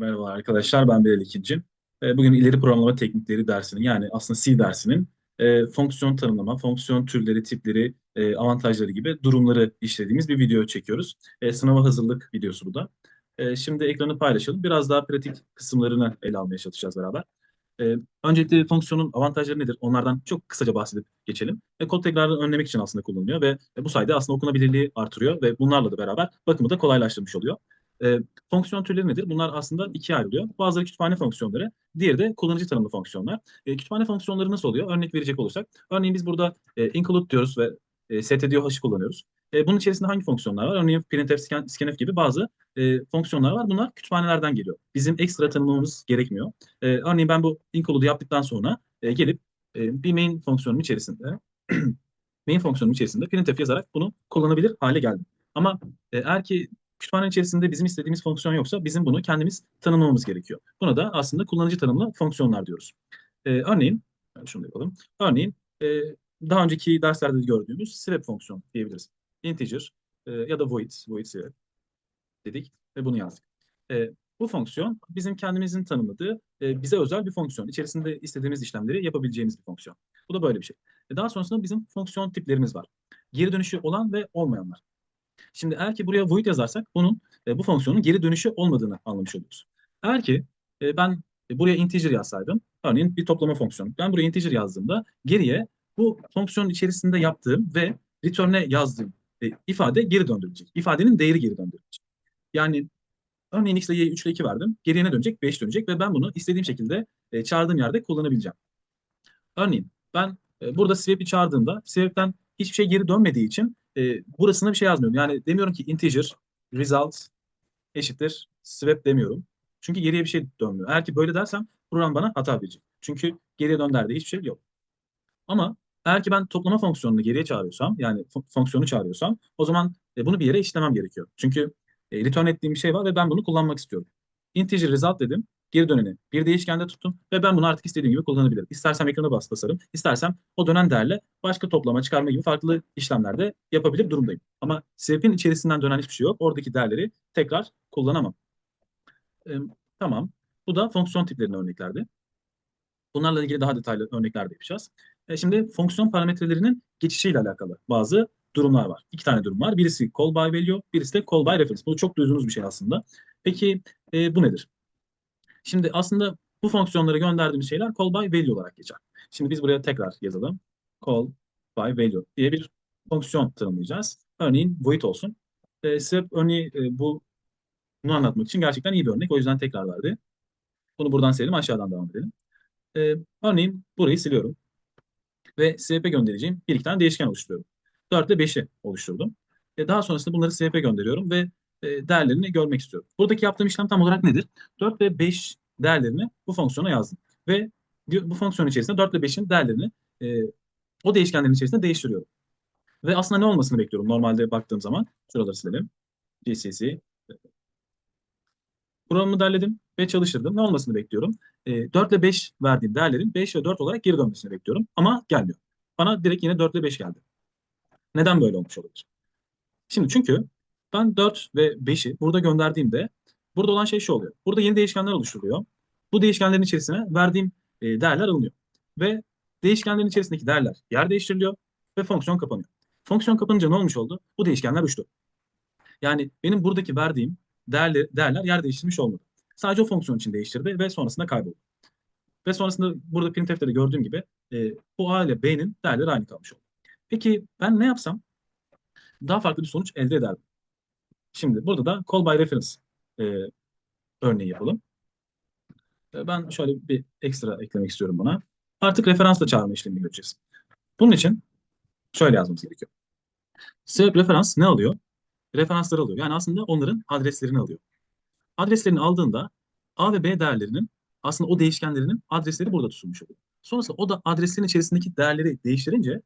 Merhaba arkadaşlar, ben Bilal İkinci. E, Bugün ileri programlama teknikleri dersinin yani aslında C dersinin e, fonksiyon tanımlama, fonksiyon türleri, tipleri, e, avantajları gibi durumları işlediğimiz bir video çekiyoruz. E, Sınava hazırlık videosu bu da. E, Şimdi ekranı paylaşalım. Biraz daha pratik kısımlarını ele almaya çalışacağız beraber. E, Öncelikle fonksiyonun avantajları nedir? Onlardan çok kısaca bahsedip geçelim. E, Kod tekrarını önlemek için aslında kullanılıyor ve bu sayede aslında okunabilirliği artırıyor ve bunlarla da beraber bakımı da kolaylaştırmış oluyor. E, Fonksiyon türleri nedir? Bunlar aslında ikiye ayrılıyor. Bazıları kütüphane fonksiyonları, diğeri de kullanıcı tanımlı fonksiyonlar. E, kütüphane fonksiyonları nasıl oluyor? Örnek verecek olursak, örneğin biz burada e, include diyoruz ve e, stdioh'ı kullanıyoruz. E, bunun içerisinde hangi fonksiyonlar var? Örneğin printf, scan, scanf gibi bazı e, fonksiyonlar var. Bunlar kütüphanelerden geliyor. Bizim ekstra tanımlamamız gerekmiyor. E, örneğin ben bu include'u yaptıktan sonra e, gelip e, bir main fonksiyonum içerisinde main fonksiyonum içerisinde printf yazarak bunu kullanabilir hale geldim. Ama e, eğer ki kütüphane içerisinde bizim istediğimiz fonksiyon yoksa bizim bunu kendimiz tanımlamamız gerekiyor. Buna da aslında kullanıcı tanımlı fonksiyonlar diyoruz. Ee, örneğin, şunu yapalım. Örneğin e, daha önceki derslerde de gördüğümüz swap fonksiyon diyebiliriz. Integer e, ya da void, void swap dedik ve bunu yazdık. E, bu fonksiyon bizim kendimizin tanımladığı e, bize özel bir fonksiyon. İçerisinde istediğimiz işlemleri yapabileceğimiz bir fonksiyon. Bu da böyle bir şey. E, daha sonrasında bizim fonksiyon tiplerimiz var. Geri dönüşü olan ve olmayanlar. Şimdi eğer ki buraya void yazarsak bunun e, bu fonksiyonun geri dönüşü olmadığını anlamış oluyoruz. Eğer ki e, ben buraya integer yazsaydım, örneğin bir toplama fonksiyonu. Ben buraya integer yazdığımda geriye bu fonksiyonun içerisinde yaptığım ve return'e yazdığım e, ifade geri döndürülecek. İfadenin değeri geri döndürülecek. Yani örneğin x ile y'ye 3 ile 2 verdim. Geriye ne dönecek? 5 dönecek ve ben bunu istediğim şekilde e, çağırdığım yerde kullanabileceğim. Örneğin ben e, burada swap'i çağırdığımda swap'ten hiçbir şey geri dönmediği için e, burasına bir şey yazmıyorum. Yani demiyorum ki integer result eşittir swap demiyorum. Çünkü geriye bir şey dönmüyor. Eğer ki böyle dersem program bana hata verecek. Çünkü geriye dönderdiği hiçbir şey yok. Ama eğer ki ben toplama fonksiyonunu geriye çağırıyorsam, yani fonksiyonu çağırıyorsam o zaman e, bunu bir yere işlemem gerekiyor. Çünkü e, return ettiğim bir şey var ve ben bunu kullanmak istiyorum. Integer result dedim geri döneni bir değişkende tuttum ve ben bunu artık istediğim gibi kullanabilirim. İstersem ekrana bas basarım, istersem o dönen değerle başka toplama, çıkarma gibi farklı işlemlerde yapabilir durumdayım. Ama swap'in içerisinden dönen hiçbir şey yok. Oradaki değerleri tekrar kullanamam. Ee, tamam. Bu da fonksiyon tiplerinin örneklerdi. Bunlarla ilgili daha detaylı örnekler de yapacağız. E, şimdi fonksiyon parametrelerinin geçişiyle alakalı bazı durumlar var. İki tane durum var. Birisi call by value, birisi de call by reference. Bu çok duyduğunuz bir şey aslında. Peki e, bu nedir? Şimdi aslında bu fonksiyonlara gönderdiğimiz şeyler call by value olarak geçer. Şimdi biz buraya tekrar yazalım. Call by value diye bir fonksiyon tanımlayacağız. Örneğin void olsun. E, swap örneği e, bu bunu anlatmak için gerçekten iyi bir örnek. O yüzden tekrar verdi. Bunu buradan silelim. Aşağıdan devam edelim. E, örneğin burayı siliyorum. Ve swap'e göndereceğim bir iki tane değişken oluşturuyorum. 4 ile 5'i oluşturdum. E, daha sonrasında bunları swap'e gönderiyorum ve e, değerlerini görmek istiyorum. Buradaki yaptığım işlem tam olarak nedir? 4 ve 5 değerlerini bu fonksiyona yazdım. Ve bu fonksiyon içerisinde 4 ile 5'in değerlerini e, o değişkenlerin içerisinde değiştiriyorum. Ve aslında ne olmasını bekliyorum normalde baktığım zaman. Şuraları silelim. GCC. Programımı derledim ve çalıştırdım. Ne olmasını bekliyorum? E, 4 ile 5 verdiğim değerlerin 5 ve 4 olarak geri dönmesini bekliyorum. Ama gelmiyor. Bana direkt yine 4 ile 5 geldi. Neden böyle olmuş olabilir? Şimdi çünkü ben 4 ve 5'i burada gönderdiğimde burada olan şey şu oluyor. Burada yeni değişkenler oluşturuluyor. Bu değişkenlerin içerisine verdiğim e, değerler alınıyor. Ve değişkenlerin içerisindeki değerler yer değiştiriliyor ve fonksiyon kapanıyor. Fonksiyon kapanınca ne olmuş oldu? Bu değişkenler uçtu. Yani benim buradaki verdiğim değerler, değerler yer değiştirmiş olmadı. Sadece o fonksiyon için değiştirdi ve sonrasında kayboldu. Ve sonrasında burada printf'te de gördüğüm gibi e, bu A ile B'nin değerleri aynı kalmış oldu. Peki ben ne yapsam daha farklı bir sonuç elde ederdim. Şimdi burada da call by reference e, örneği yapalım. E, ben şöyle bir ekstra eklemek istiyorum buna. Artık referansla çağırma işlemini göreceğiz. Bunun için şöyle yazmamız gerekiyor. Sebep referans ne alıyor? Referansları alıyor. Yani aslında onların adreslerini alıyor. Adreslerini aldığında A ve B değerlerinin aslında o değişkenlerinin adresleri burada tutulmuş oluyor. Sonrasında o da adreslerin içerisindeki değerleri değiştirince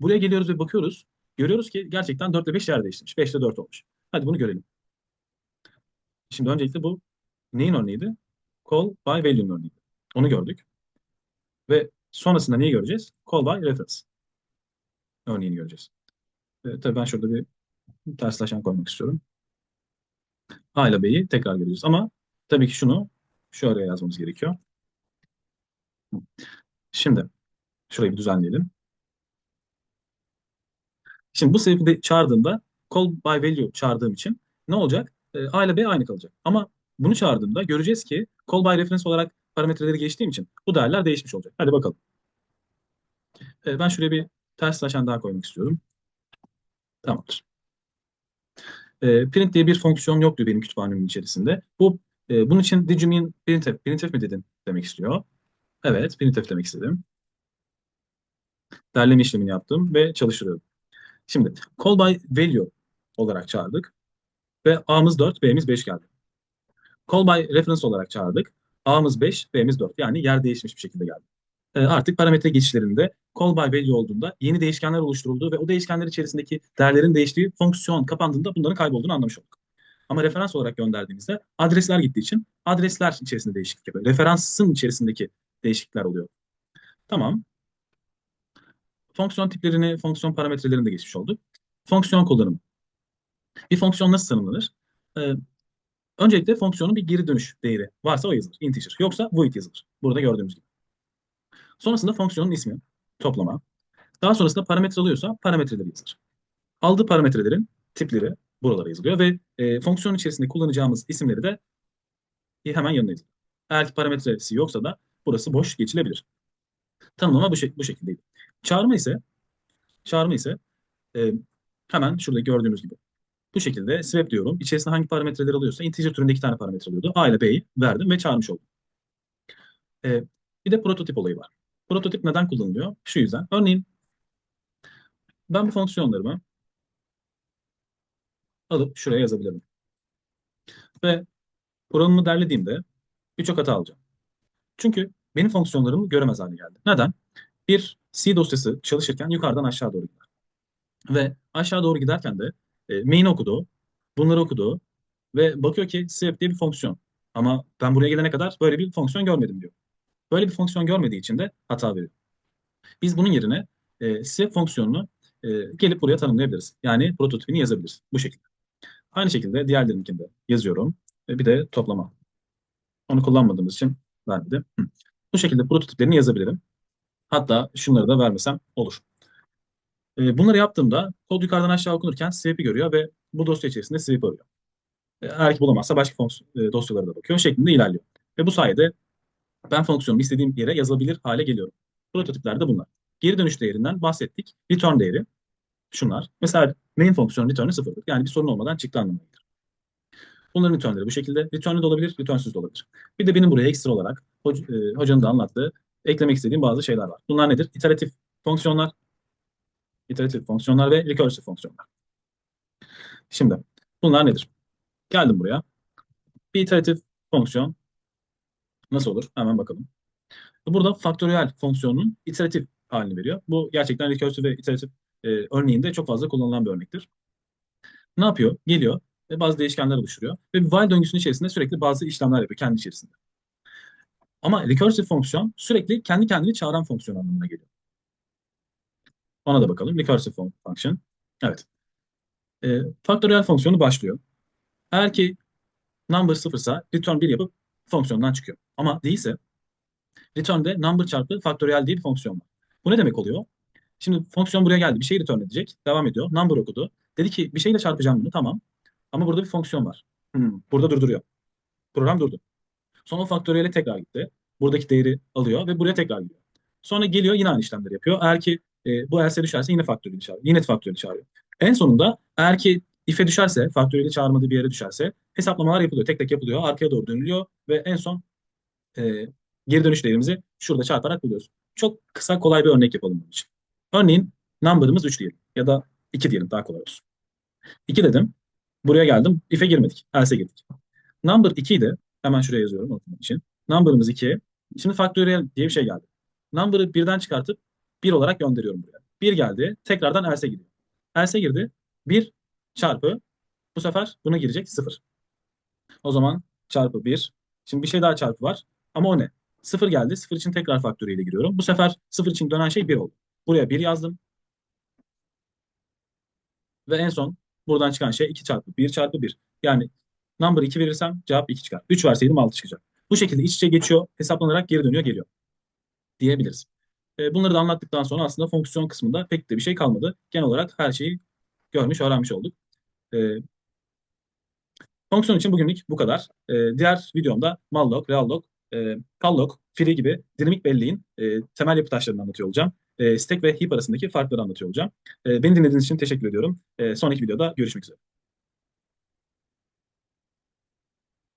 buraya geliyoruz ve bakıyoruz. Görüyoruz ki gerçekten 4 ile 5 yer değiştirmiş. 5 ile 4 olmuş. Hadi bunu görelim. Şimdi öncelikle bu neyin örneğiydi? Call by value'nin örneğiydi. Onu gördük. Ve sonrasında neyi göreceğiz? Call by reference örneğini göreceğiz. E, tabii ben şurada bir terslaşan koymak istiyorum. A ile B'yi tekrar göreceğiz. Ama tabii ki şunu Şu araya yazmamız gerekiyor. Şimdi şurayı bir düzenleyelim. Şimdi bu sebebi çağırdığımda call by value çağırdığım için ne olacak? E, A ile B aynı kalacak. Ama bunu çağırdığımda göreceğiz ki call by reference olarak parametreleri geçtiğim için bu değerler değişmiş olacak. Hadi bakalım. E, ben şuraya bir ters taşan daha koymak istiyorum. Tamamdır. E, print diye bir fonksiyon yoktu benim kütüphanemin içerisinde. Bu e, bunun için did you mean printf, printf mi dedin demek istiyor. Evet, printf demek istedim. Derleme işlemini yaptım ve çalıştırıyorum. Şimdi call by value olarak çağırdık ve A'mız 4, B'miz 5 geldi. Call by reference olarak çağırdık. A'mız 5, B'miz 4. Yani yer değişmiş bir şekilde geldi. E, artık parametre geçişlerinde call by value olduğunda yeni değişkenler oluşturulduğu ve o değişkenler içerisindeki değerlerin değiştiği fonksiyon kapandığında bunların kaybolduğunu anlamış olduk. Ama referans olarak gönderdiğimizde adresler gittiği için adresler içerisinde değişiklik yapıyor. Referansın içerisindeki değişiklikler oluyor. Tamam. Fonksiyon tiplerini, fonksiyon parametrelerini de geçmiş olduk. Fonksiyon kullanımı. Bir fonksiyon nasıl tanımlanır? Ee, öncelikle fonksiyonun bir geri dönüş değeri varsa o yazılır. Integer. Yoksa void yazılır. Burada gördüğümüz gibi. Sonrasında fonksiyonun ismi, toplama. Daha sonrasında parametre alıyorsa parametreleri yazılır. Aldığı parametrelerin tipleri buralara yazılıyor ve e, fonksiyon içerisinde kullanacağımız isimleri de hemen yanına yazılıyor. Eğer ki parametresi yoksa da burası boş geçilebilir. Tanımlama bu, şek bu şekildeydi. Çağırma ise çağırma ise e, hemen şurada gördüğünüz gibi bu şekilde swap diyorum. İçerisinde hangi parametreler alıyorsa integer türünde iki tane parametre alıyordu. A ile B'yi verdim ve çağırmış oldum. E, bir de prototip olayı var. Prototip neden kullanılıyor? Şu yüzden. Örneğin ben bu fonksiyonlarımı alıp şuraya yazabilirim. Ve programımı derlediğimde birçok hata alacağım. Çünkü benim fonksiyonlarımı göremez hale geldi. Neden? Bir C dosyası çalışırken yukarıdan aşağı doğru gider. Ve aşağı doğru giderken de e, main okudu, bunları okudu ve bakıyor ki swap diye bir fonksiyon. Ama ben buraya gelene kadar böyle bir fonksiyon görmedim diyor. Böyle bir fonksiyon görmediği için de hata veriyor. Biz bunun yerine e, swap fonksiyonunu e, gelip buraya tanımlayabiliriz. Yani prototipini yazabiliriz bu şekilde. Aynı şekilde diğerlerinkini de yazıyorum. E, bir de toplama. Onu kullanmadığımız için vermedi. Bu şekilde prototiplerini yazabilirim. Hatta şunları da vermesem olur. E, bunları yaptığımda kod yukarıdan aşağı okunurken swap'i görüyor ve bu dosya içerisinde swap arıyor. E, eğer ki bulamazsa başka fonksiyon, e, dosyalara da bakıyor. Şeklinde ilerliyor. Ve bu sayede ben fonksiyonumu istediğim yere yazabilir hale geliyorum. Prototipler de bunlar. Geri dönüş değerinden bahsettik. Return değeri şunlar. Mesela main fonksiyonun return'ü sıfırdır. Yani bir sorun olmadan çıktı anlamına gelir. Bunların return'leri bu şekilde. Return'ü de olabilir, return'süz de olabilir. Bir de benim buraya ekstra olarak hoc e, hocanın da anlattığı eklemek istediğim bazı şeyler var. Bunlar nedir? İteratif fonksiyonlar, iteratif fonksiyonlar ve recursive fonksiyonlar. Şimdi bunlar nedir? Geldim buraya. Bir iteratif fonksiyon nasıl olur? Hemen bakalım. Burada faktöriyel fonksiyonun iteratif halini veriyor. Bu gerçekten recursive ve iteratif e, örneğinde çok fazla kullanılan bir örnektir. Ne yapıyor? Geliyor ve bazı değişkenler oluşturuyor ve bir while döngüsünün içerisinde sürekli bazı işlemler yapıyor kendi içerisinde. Ama recursive fonksiyon sürekli kendi kendini çağıran fonksiyon anlamına geliyor. Ona da bakalım. Recursive function. Evet. E, faktöriyel fonksiyonu başlıyor. Eğer ki number sıfırsa return 1 yapıp fonksiyondan çıkıyor. Ama değilse return'de number çarpı faktöriyel diye bir fonksiyon var. Bu ne demek oluyor? Şimdi fonksiyon buraya geldi. Bir şey return edecek. Devam ediyor. Number okudu. Dedi ki bir şeyle çarpacağım bunu. Tamam. Ama burada bir fonksiyon var. Hmm, burada durduruyor. Program durdu. Sonra o faktöriyele tekrar gitti. Buradaki değeri alıyor ve buraya tekrar gidiyor. Sonra geliyor yine aynı işlemleri yapıyor. Eğer ki e, bu else düşerse yine faktöriyeli çağırıyor. Yine faktöriyeli çağırıyor. En sonunda eğer ki if'e düşerse, faktöriyeli çağırmadığı bir yere düşerse hesaplamalar yapılıyor. Tek tek yapılıyor. Arkaya doğru dönülüyor ve en son e, geri dönüş değerimizi şurada çarparak buluyoruz. Çok kısa kolay bir örnek yapalım bunun için. Örneğin number'ımız 3 diyelim ya da 2 diyelim daha kolay olsun. 2 dedim. Buraya geldim. If'e girmedik. Else'e girdik. Number 2 idi. Hemen şuraya yazıyorum unutmak için. Number'ımız 2. Şimdi faktöriyel diye bir şey geldi. Number'ı birden çıkartıp 1 olarak gönderiyorum buraya. 1 geldi. Tekrardan else'e gidiyor. Else'e girdi. 1 çarpı bu sefer buna girecek 0. O zaman çarpı 1. Şimdi bir şey daha çarpı var. Ama o ne? 0 geldi. 0 için tekrar faktöriyle giriyorum. Bu sefer 0 için dönen şey 1 oldu. Buraya 1 yazdım. Ve en son buradan çıkan şey 2 çarpı 1 çarpı 1. Yani number 2 verirsem cevap 2 çıkar. 3 verseydim 6 çıkacak. Bu şekilde iç içe geçiyor, hesaplanarak geri dönüyor, geliyor diyebiliriz. E, bunları da anlattıktan sonra aslında fonksiyon kısmında pek de bir şey kalmadı. Genel olarak her şeyi görmüş, öğrenmiş olduk. E, fonksiyon için bugünlük bu kadar. E, diğer videomda malloc, reallog, e, free gibi dinamik belleğin temel yapı taşlarını anlatıyor olacağım. E, stack ve heap arasındaki farkları anlatıyor olacağım. Beni dinlediğiniz için teşekkür ediyorum. Sonraki videoda görüşmek üzere.